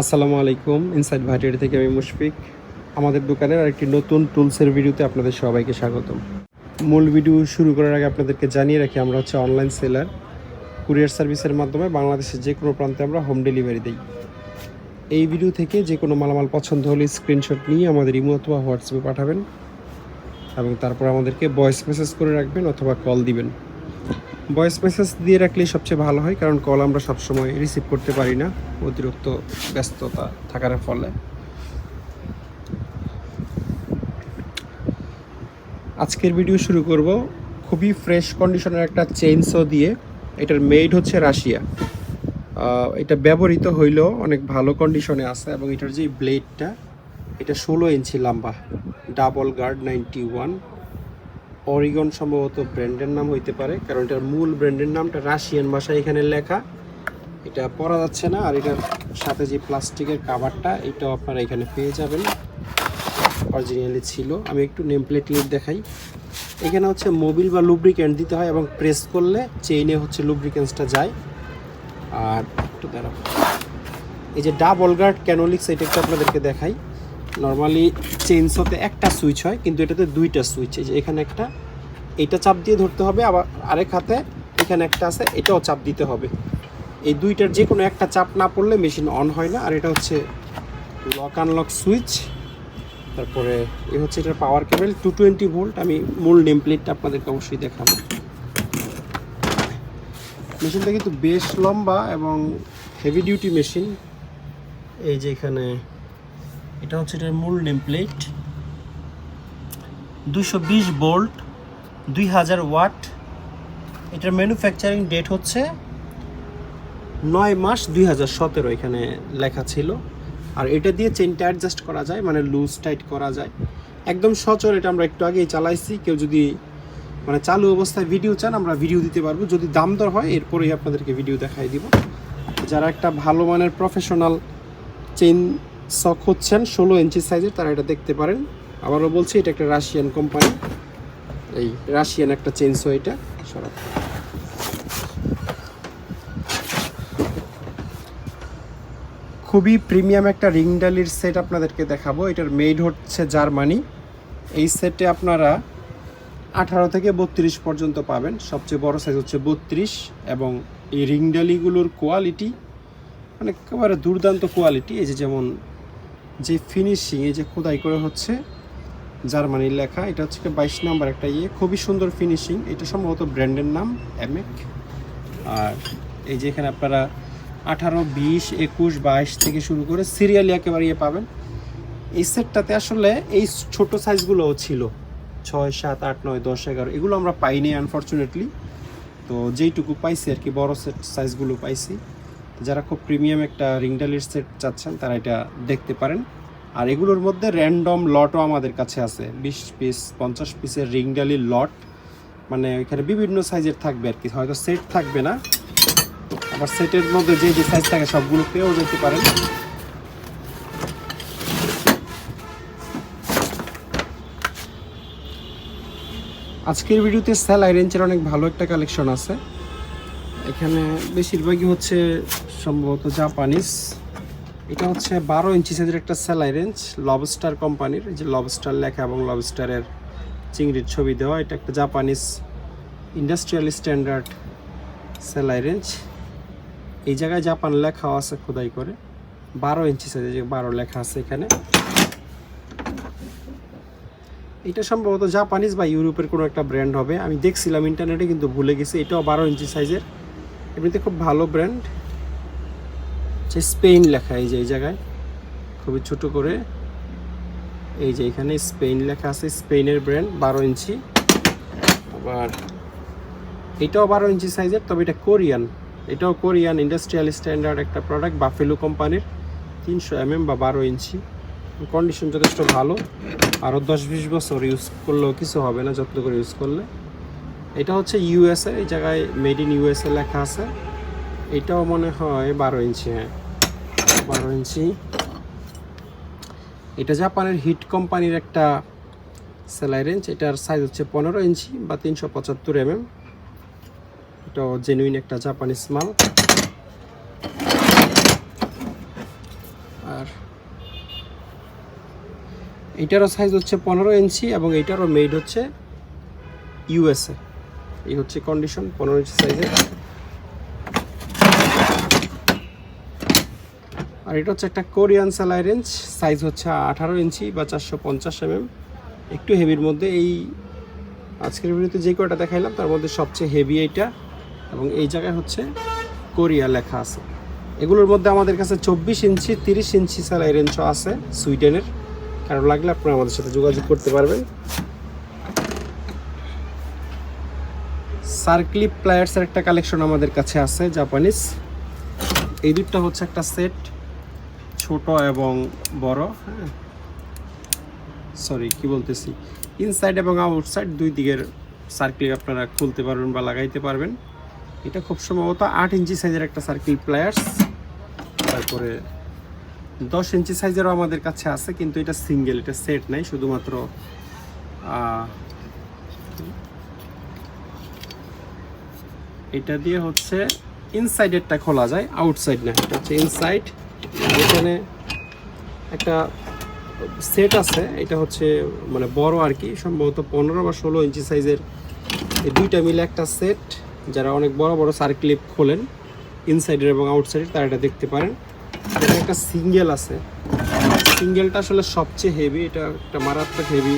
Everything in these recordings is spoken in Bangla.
আসসালামু আলাইকুম ইনসাইড ভাইটারি থেকে আমি মুশফিক। আমাদের দোকানের আরেকটি নতুন টুলসের ভিডিওতে আপনাদের সবাইকে স্বাগতম। মূল ভিডিও শুরু করার আগে আপনাদেরকে জানিয়ে রাখি, আমরা হচ্ছে অনলাইন সেলার কুরিয়ার সার্ভিসের মাধ্যমে বাংলাদেশের যে কোনো প্রান্তে আমরা হোম ডেলিভারি দিই। এই ভিডিও থেকে যে কোনো মালামাল পছন্দ হলে স্ক্রিনশট নিয়ে আমাদের ইমো অথবা হোয়াটসঅ্যাপে পাঠাবেন এবং তারপর আমাদেরকে ভয়েস মেসেজ করে রাখবেন অথবা কল দিবেন। ভয়েস মেসেজ দিয়ে রাখলেই সবচেয়ে ভালো হয়, কারণ কল আমরা সবসময় রিসিভ করতে পারি না অতিরিক্ত ব্যস্ততা থাকার ফলে। আজকের ভিডিও শুরু করব খুবই ফ্রেশ কন্ডিশনের একটা চেইনসো দিয়ে। এটার মেড হচ্ছে রাশিয়া। এটা ব্যবহৃত হইলেও অনেক ভালো কন্ডিশনে আছে এবং এটার যে ব্লেডটা এটা ষোলো ইঞ্চি লম্বা double guard ninety one Oregon সম্ভবত ব্র্যান্ডের নাম হইতে পারে, কারণ এটার মূল ব্র্যান্ডের নামটা রাশিয়ান ভাষায় এখানে লেখা। এটা পরা যাচ্ছে না, আর এটার সাথে যে প্লাস্টিকের কাভারটা এটাও আপনারা এখানে পেয়ে যাবেন। অরিজিনালি ছিল। আমি একটু নেম প্লেট লিড দেখাই। এখানে হচ্ছে মোবিল বা লুব্রিক্যান্ট দিতে হয় এবং প্রেস করলে চেইনে হচ্ছে লুব্রিক্যান্টসটা যায়। আর একটু দাঁড়াও। এই যে ডাবল গার্ড ক্যানোলিক্স এটা একটু আপনাদেরকে দেখাই। নর্মালি চেইনসতে একটা সুইচ হয়, কিন্তু এটাতে দুইটা সুইচ এই যে এখানে একটা, এটা চাপ দিয়ে ধরতে হবে, আবার আরেক হাতে এখানে একটা আছে, এটাও চাপ দিতে হবে। এই দুইটার যে কোনো একটা চাপ না পড়লে মেশিন অন হয় না, আর এটা হচ্ছে লক আনলক সুইচ তারপরে এ হচ্ছে এটার power cable two twenty volt আমি মূল নেম প্লেটটা আপনাদেরকে অবশ্যই দেখাবো। মেশিনটা কিন্তু বেশ লম্বা এবং হেভি ডিউটি মেশিন এই যে এখানে এটা হচ্ছে এটার মূল নেম প্লেট। দুশো বিশ বোল্ট, দুই হাজার ওয়াট। এটার ম্যানুফ্যাকচারিং ডেট হচ্ছে নয় মাস দুই হাজার সতেরো, এখানে লেখা ছিল। আর এটা দিয়ে চেনটা অ্যাডজাস্ট করা যায় মানে লুজ টাইট করা যায়। একদম সচল, এটা আমরা একটু আগেই চালাইছি। কেউ যদি মানে চালু অবস্থায় ভিডিও চান, আমরা ভিডিও দিতে পারব। যদি দাম দর হয়, এরপরেই আপনাদেরকে ভিডিও দেখাই দিব। যারা একটা ভালো মানের প্রফেশনাল চেইন সক হচ্ছেন, ষোলো ইঞ্চি সাইজের তারা এটা দেখতে পারেন। আবারও বলছি, এটা একটা রাশিয়ান কোম্পানি এই রাশিয়ান একটা চেঞ্জ হয় এটা। সরাব খুবই প্রিমিয়াম একটা রিং ডালির সেট আপনাদেরকে দেখাবো। এটার মেড হচ্ছে জার্মানি। এই সেটে আপনারা আঠারো থেকে বত্রিশ পর্যন্ত পাবেন। সবচেয়ে বড় সাইজ হচ্ছে বত্রিশ। এবং এই রিং ডালিগুলোর কোয়ালিটি মানে একেবারে দুর্দান্ত কোয়ালিটি এই যে যেমন যে ফিনিশিং এই যে খোদাই করে হচ্ছে, জার্মানির লেখা, এটা হচ্ছে বাইশ নাম্বার একটা ইয়ে। খুবই সুন্দর ফিনিশিং এটা সম্ভবত ব্র্যান্ডের নাম, অ্যামেক। আর এই যে এখানে আপনারা আঠারো, বিশ, একুশ, বাইশ থেকে শুরু করে সিরিয়ালি একেবারে ইয়ে পাবেন। এই সেটটাতে আসলে এই ছোট সাইজগুলোও ছিল। ছয়, সাত, আট, নয়, দশ, এগারো, এগুলো আমরা পাইনি আনফর্চুনেটলি তো যেইটুকু পাইছি আর কি, বড় সেট সাইজগুলো পাইছি। যারা খুব প্রিমিয়াম একটা রিংডালির সেট চাচ্ছেন, তারা এটা দেখতে পারেন। আর এগুলোর মধ্যে র্যান্ডম লটও আমাদের কাছে আছে। বিশ পিস পঞ্চাশ পিসের রিংডালির লট। মানে ওইখানে বিভিন্ন সাইজের থাকবে আর কি। হয়তো সেট থাকবে না। আবার সেটের মধ্যে যে যে সাইজ থাকে, সবগুলো পেয়েও যেতে পারেন। আজকের ভিডিওতে স্যালাই রেঞ্জের অনেক ভালো একটা কালেকশন আছে। এখানে বেশিরভাগই হচ্ছে সম্ভবত জাপানিজ। এটা হচ্ছে বারো ইঞ্চি সাইজের একটা স্যালাই রেঞ্জ লবস্টার কোম্পানির। যে লবস্টার লেখা এবং লবস্টারের চিংড়ির ছবি দেওয়া, এটা একটা জাপানিজ ইন্ডাস্ট্রিয়াল স্ট্যান্ডার্ড স্যালাই রেঞ্জ। এই জায়গায় জাপান লেখাও আছে খোদাই করে। বারো ইঞ্চি সাইজে যে বারো লেখা আছে এখানে। এটা সম্ভবত জাপানিজ বা ইউরোপের কোনো একটা ব্র্যান্ড হবে। আমি দেখছিলাম ইন্টারনেটে কিন্তু ভুলে গেছি। এটাও বারো ইঞ্চি সাইজের। এমনিতে খুব ভালো ব্র্যান্ড যে স্পেন লেখা, এই যে এই জায়গায়। খুবই ছোট করে। এই যে এখানে স্পেন লেখা আছে স্পেনের ব্র্যান্ড, বারো ইঞ্চি। আবার এটাও বারো ইঞ্চি সাইজের, তবে এটা কোরিয়ান। এটাও কোরিয়ান ইন্ডাস্ট্রিয়াল স্ট্যান্ডার্ড একটা প্রোডাক্ট বাফেলো কোম্পানির। তিনশো এমএম বা বারো ইঞ্চি। কন্ডিশন যথেষ্ট ভালো। আরও দশ বিশ বছর ইউজ করলেও কিছু হবে না, যত্ন করে ইউজ করলে। এটা হচ্ছে ইউএসএ এই জায়গায় মেড ইন ইউএসএ লেখা আছে। এটাও মনে হয় বারো ইঞ্চি হ্যাঁ। বারো ইঞ্চি এটা জাপানের হিট কোম্পানির একটা সেলাই রেঞ্জ এটার সাইজ হচ্ছে পনেরো ইঞ্চি বা তিনশো পঁচাত্তর এমএম। এটাও জেনুইন একটা জাপানিজ মাল। আর এটারও সাইজ হচ্ছে পনেরো ইঞ্চি এবং এটারও মেড হচ্ছে ইউএসএ এই হচ্ছে কন্ডিশন পনেরো ইঞ্চি সাইজের এটা হচ্ছে একটা কোরিয়ান স্যালাই রেঞ্জ, সাইজ হচ্ছে আঠারো ইঞ্চি বা চারশো পঞ্চাশ এমএম। একটু হেভির মধ্যে এই আজকের ভিডিওতে যে কয়টা দেখাইলাম, তার মধ্যে সবচেয়ে হেভি এইটা এবং এই জায়গায় হচ্ছে কোরিয়া লেখা আছে। এগুলোর মধ্যে আমাদের কাছে চব্বিশ ইঞ্চি, তিরিশ ইঞ্চি স্যালাই রেঞ্জও আছে সুইডেনের। কারণ লাগলে আপনারা আমাদের সাথে যোগাযোগ করতে পারবেন। সার্কলিপ প্লায়ার্সের একটা কালেকশন আমাদের কাছে আছে, জাপানিজ। এই দুটো হচ্ছে একটা সেট। ছোট এবং বড় হ্যাঁ? সরি কি বলতেছি? ইনসাইড এবং আউটসাইড দুই দিকের সার্কেল আপনারা খুলতে পারবেন বা লাগাইতে পারবেন। এটা খুব সম্ভবত আট ইঞ্চি সাইজের একটা সার্কেল প্লায়ার্স তারপরে দশ ইঞ্চি সাইজেরও আমাদের কাছে আছে, কিন্তু এটা সিঙ্গেল এটা সেট নাই, শুধুমাত্র এটা দিয়ে হচ্ছে ইনসাইডেরটা খোলা যায় আউটসাইড না, এটা হচ্ছে ইনসাইড এখানে একটা সেট আছে, এটা হচ্ছে মানে বড় আর কি, সম্ভবত পনেরো বা ষোলো ইঞ্চি সাইজের। এই দুইটা মিলে একটা সেট, যারা অনেক বড় বড় সার্ক্লিপ খোলেন ইনসাইডের এবং আউটসাইডের তারা এটা দেখতে পারেন। এটা একটা সিঙ্গেল আছে। সিঙ্গেলটা আসলে সবচেয়ে হেভি এটা একটা মারাত্মক হেভি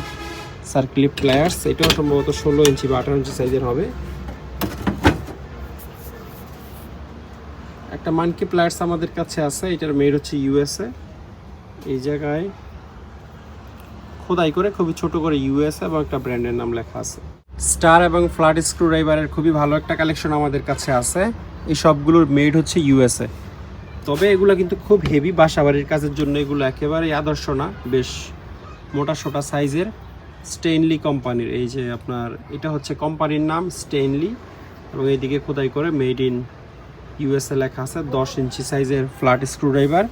সার্ক্লিপ প্লেয়ার্স এটাও সম্ভবত ষোলো ইঞ্চি বা আঠারো ইঞ্চি সাইজের হবে। একটা মানকি প্লেয়ার্স আমাদের কাছে আছে, এটার মেড হচ্ছে ইউএসএ এই জায়গায় খোদাই করে খুবই ছোট করে ইউএসএ এবং একটা ব্র্যান্ডের নাম লেখা আছে। স্টার এবং ফ্ল্যাট স্ক্রু ড্রাইভারের খুবই ভালো একটা কালেকশন আমাদের কাছে আছে। এই সবগুলোর মেড হচ্ছে ইউএসএ তবে এগুলো কিন্তু খুব হেভি বাসাবাড়ির কাজের জন্য এগুলো একেবারেই আদর্শ না, বেশ মোটা সোটা সাইজের। স্টেইনলি কোম্পানির, এই যে আপনার, এটা হচ্ছে কোম্পানির নাম স্টেইনলি এবং এইদিকে খোদাই করে মেড ইন ইউএসএ লেখা আছে, দশ ইঞ্চি সাইজের ফ্ল্যাট স্ক্রুড্রাইভার।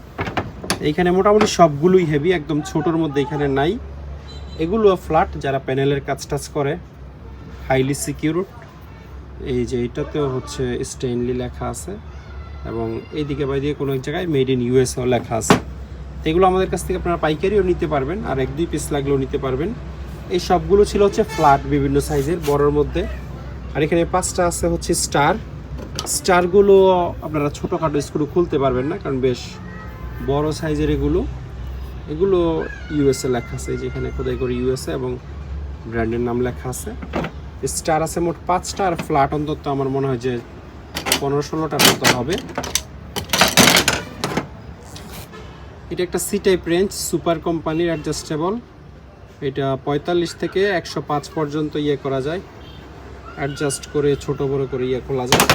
এইখানে মোটামুটি সবগুলোই হেভি একদম ছোটোর মধ্যে এখানে নাই। এগুলো ফ্ল্যাট যারা প্যানেলের কাজ টাজ করে হাইলি সিকিউর এই যে এটাতেও হচ্ছে স্টেইনলি লেখা আছে, এবং এইদিকে বাইদিকে কোনো এক জায়গায় মেড ইন ইউএসও লেখা আছে। এগুলো আমাদের কাছ থেকে আপনারা পাইকারিও নিতে পারবেন, আর এক দুই পিস লাগলেও নিতে পারবেন। এই সবগুলো ছিল হচ্ছে ফ্ল্যাট বিভিন্ন সাইজের, বড়র মধ্যে। আর এখানে পাঁচটা আছে হচ্ছে স্টার স্টারগুলো আপনারা ছোটোখাটো স্ক্রু খুলতে পারবেন না, কারণ বেশ বড় সাইজের এগুলো। এগুলো ইউএসএ লেখা আছে যেখানে খোদাই করে ইউএসএ এবং ব্র্যান্ডের নাম লেখা আছে। স্টার আছে মোট পাঁচটা আর ফ্ল্যাট অন্তত আমার মনে হয় যে পনেরো ষোলোটার মতো হবে। এটা একটা সি টাইপ রেঞ্জ সুপার কোম্পানির অ্যাডজাস্টেবল এটা পঁয়তাল্লিশ থেকে একশো পাঁচ পর্যন্ত ইয়ে করা যায়। অ্যাডজাস্ট করে ছোট বড় করে ইয়ে খোলা যায়।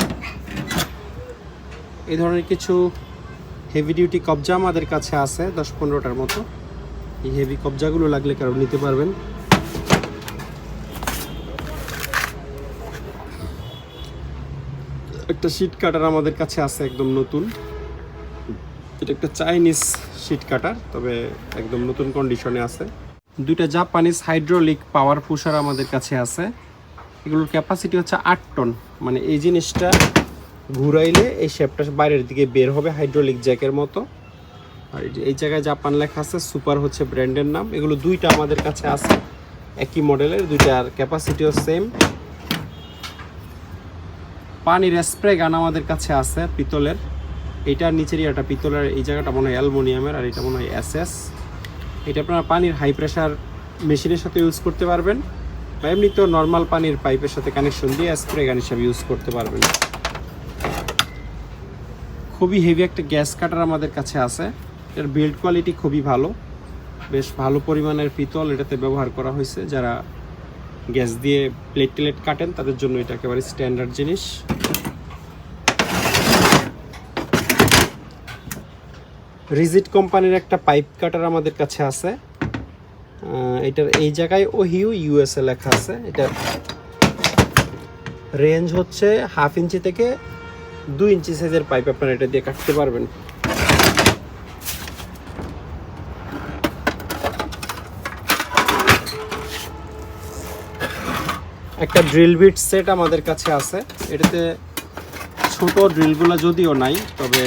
এই ধরনের কিছু হেভি ডিউটি কবজা আমাদের কাছে আছে, দশ পনেরোটার মতো। এই হেভি কবজাগুলো লাগলে কারও নিতে পারবেন। একটা শিট কাটার আমাদের কাছে আছে একদম নতুন। এটা একটা চাইনিজ শিট কাটার তবে একদম নতুন কন্ডিশনে আছে। দুইটা জাপানিজ হাইড্রোলিক পাওয়ার পুশার আমাদের কাছে আছে। এগুলোর ক্যাপাসিটি হচ্ছে আট টন মানে এই জিনিসটা ঘুরাইলে এই শেপটা বাইরের দিকে বের হবে হাইড্রোলিক জ্যাকের মতো। আর এই জায়গায় জাপান লেখা আছে সুপার হচ্ছে ব্র্যান্ডের নাম। এগুলো দুইটা আমাদের কাছে আছে, একই মডেলের দুইটার ক্যাপাসিটিও সেম পানির স্প্রে গান আমাদের কাছে আছে, পিতলের। এইটার নিচেরই একটা পিতলের, এই জায়গাটা মনে হয় অ্যালমোনিয়ামের, আর এটা মনে হয় এসএস এটা আপনারা পানির হাই প্রেশার মেশিনের সাথে ইউজ করতে পারবেন, বা এমনিতেও নর্মাল পানির পাইপের সাথে কানেকশন দিয়ে স্প্রে গান হিসাবে ইউজ করতে পারবেন। খুবই হেভি একটা গ্যাস কাটার আমাদের কাছে আছে। এর বিল্ড কোয়ালিটি খুবই ভালো। বেশ ভালো পরিমাণের পিতল এটাতে ব্যবহার করা হয়েছে। যারা গ্যাস দিয়ে প্লেট টেলেট কাটেন, তাদের জন্য এটা একেবারে স্ট্যান্ডার্ড জিনিস। রিজিট কোম্পানির একটা পাইপ কাটার আমাদের কাছে আছে। এটার এই জায়গায় ওহিউ ইউএসএ লেখা আছে। এটা রেঞ্জ হচ্ছে হাফ ইঞ্চি থেকে দুই ইঞ্চি সাইজের পাইপ আপনারা এটা দিয়ে কাটতে পারবেন। একটা ড্রিল বিট সেট আমাদের কাছে আছে। এটাতে ছোট ড্রিলগুলো যদিও নাই, তবে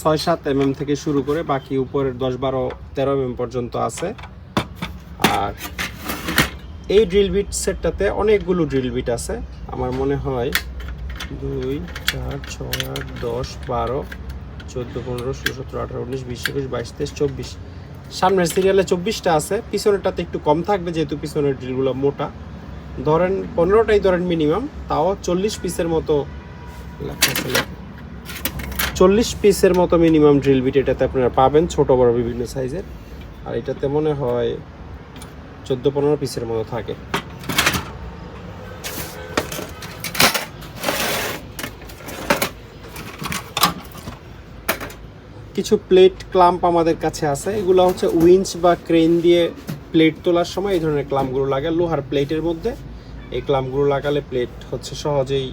ছয় সাত এমএম থেকে শুরু করে বাকি উপরের দশ বারো তেরো এমএম পর্যন্ত আছে। আর এই ড্রিল বিট সেটটাতে অনেকগুলো ড্রিল বিট আছে, আমার মনে হয়। দুই, চার, ছয়, আট, দশ, বারো, চোদ্দ, পনেরো, ষোলো, সতেরো, আঠারো, উনিশ, বিশ, একুশ, বাইশ, তেইশ, চব্বিশ। সামনের সিরিয়ালে চব্বিশটা আছে পিছনেরটাতে একটু কম থাকবে যেহেতু পিছনের ড্রিলগুলো মোটা। ধরেন পনেরোটাই ধরেন মিনিমাম তাও চল্লিশ পিসের মতো চল্লিশ পিসের মতো মিনিমাম ড্রিল বিট এটাতে আপনারা পাবেন, ছোট, বড়, বিভিন্ন সাইজের আর এটাতে মনে হয় চোদ্দ, পনেরো পিসের মতো থাকে। কিছু প্লেট ক্লাম্প আমাদের কাছে আছে। এগুলো হচ্ছে উইঞ্চ বা ক্রেন দিয়ে প্লেট তোলার সময় এই ধরনের ক্লাম্পগুলো লাগে লোহার প্লেটের মধ্যে। এই ক্লাম্পগুলো লাগালে প্লেট হচ্ছে সহজেই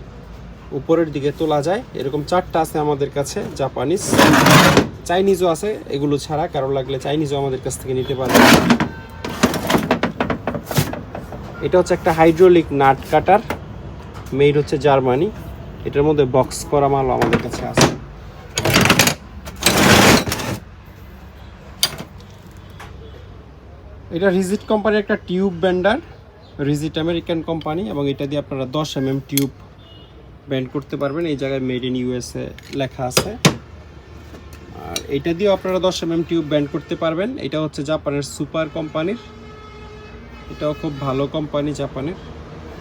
উপরের দিকে তোলা যায়। এরকম চারটা আছে আমাদের কাছে জাপানিজ চাইনিজও আছে। এগুলো ছাড়া কারও লাগলে চাইনিজও আমাদের কাছ থেকে নিতে পারে এটা হচ্ছে একটা হাইড্রোলিক নাট কাটার মেড হচ্ছে জার্মানি এটার মধ্যে বক্স করা মালও আমাদের কাছে আছে। এটা রিজিট কোম্পানির একটা tube bender, Ridgid American company, এবং এটা দিয়ে আপনারা দশ এম এম টিউব ব্যান্ড করতে পারবেন। এই জায়গায় মেড ইন ইউএসএ লেখা আছে। আর এটা দিয়েও আপনারা দশ এম এম টিউব ব্যান্ড করতে পারবেন। এটা হচ্ছে জাপানের সুপার কোম্পানির। এটাও খুব ভালো কোম্পানি জাপানের।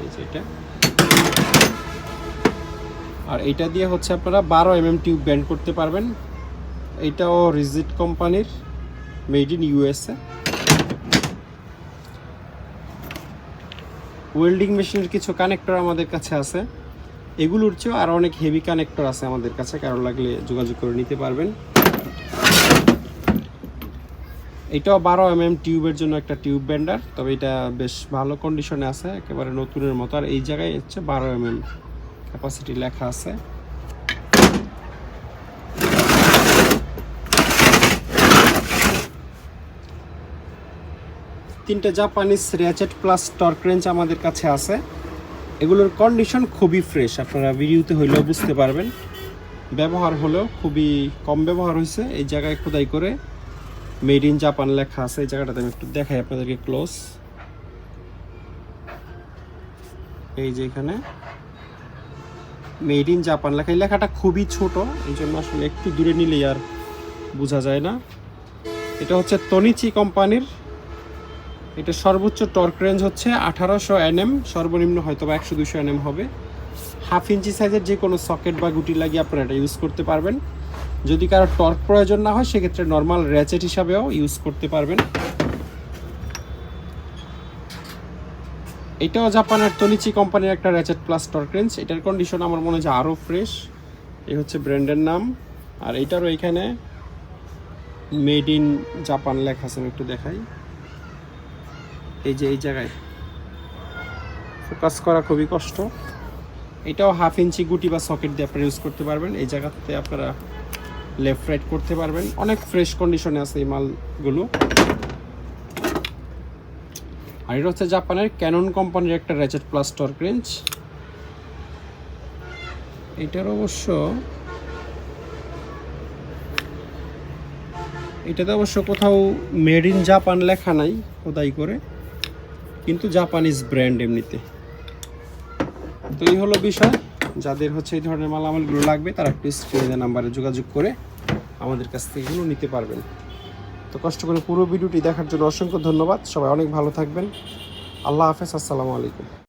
এই যে এটা। আর এটা দিয়ে হচ্ছে আপনারা বারো এম এম টিউব ব্যান্ড করতে পারবেন। এটাও রিজিট কোম্পানির, মেড ইন ইউএসএ। ওয়েল্ডিং মেশিনের কিছু কানেক্টর আমাদের কাছে আছে। এগুলোর চেয়েও আরও অনেক হেভি কানেক্টর আছে আমাদের কাছে, কারও লাগলে যোগাযোগ করে নিতে পারবেন। এটাও বারো এম এম টিউবের জন্য একটা টিউব ব্যান্ডার, তবে এটা বেশ ভালো কন্ডিশনে আছে, একেবারে নতুনের মতো। আর এই জায়গায় হচ্ছে বারো এম এম ক্যাপাসিটি লেখা আছে। তিনটে Japanese ratchet plus torque range আমাদের কাছে আছে। এগুলোর কন্ডিশন খুবই ফ্রেশ আপনারা ভিডিওতে হইলেও বুঝতে পারবেন। ব্যবহার হলেও খুবই কম ব্যবহার হয়েছে। এই জায়গায় খোদাই করে মেড ইন জাপান লেখা আছে। এই জায়গাটাতে আমি একটু দেখাই আপনাদেরকে ক্লোজ এই যে এখানে মেড ইন জাপান লেখা। এই লেখাটা খুবই ছোট, এই জন্য আসলে একটু দূরে নিলেই আর বোঝা যায় না। এটা হচ্ছে তনিচি কোম্পানির এটা সর্বোচ্চ টর্ক রেঞ্জ হচ্ছে আঠারোশো এনএম, সর্বনিম্ন হয়তো বা একশো দুশো এনএম হবে। হাফ ইঞ্চি সাইজের যে কোনো সকেট বা গুটি লাগিয়ে আপনারা এটা ইউজ করতে পারবেন। যদি কারও টর্ক প্রয়োজন না হয়, সেক্ষেত্রে নর্মাল র্যাচেট হিসাবেও ইউজ করতে পারবেন। এটাও জাপানের তনিচি কোম্পানির একটা র্যাচেট প্লাস টর্ক রেঞ্জ। এটার কন্ডিশন আমার মনে হয় আরও ফ্রেশ এই হচ্ছে ব্র্যান্ডের নাম। আর এটারও এখানে মেড ইন জাপান লেখা আছে একটু দেখাই। এই যে, এই জায়গায়। ফোকাস করা খুবই কষ্ট। এটাও হাফ ইঞ্চি গুটি বা সকেট দিয়ে আপনারা ইউজ করতে পারবেন। এই জায়গাতে আপনারা লেফট রাইট করতে পারবেন। অনেক ফ্রেশ কন্ডিশনে আছে এই মালগুলো। আর এটা হচ্ছে জাপানের ক্যানন কোম্পানির একটা র্যাচেট প্লাস টর্ক রেঞ্জ এটার অবশ্য এটাতে অবশ্য কোথাও মেড ইন জাপান লেখা নাই, খোদাই করে। কিন্তু জাপানিজ ব্র্যান্ড এমনিতে। তো এই হলো বিষয়। যাদের হচ্ছে এই ধরনের মালামালগুলো লাগবে, তারা একটু স্ক্রিনে নাম্বারে যোগাযোগ করে আমাদের কাছ থেকে এগুলো নিতে পারবেন। তো কষ্ট করে পুরো ভিডিওটি দেখার জন্য অসংখ্য ধন্যবাদ। সবাই অনেক ভালো থাকবেন। আল্লাহ হাফেজ, আসসালামু আলাইকুম।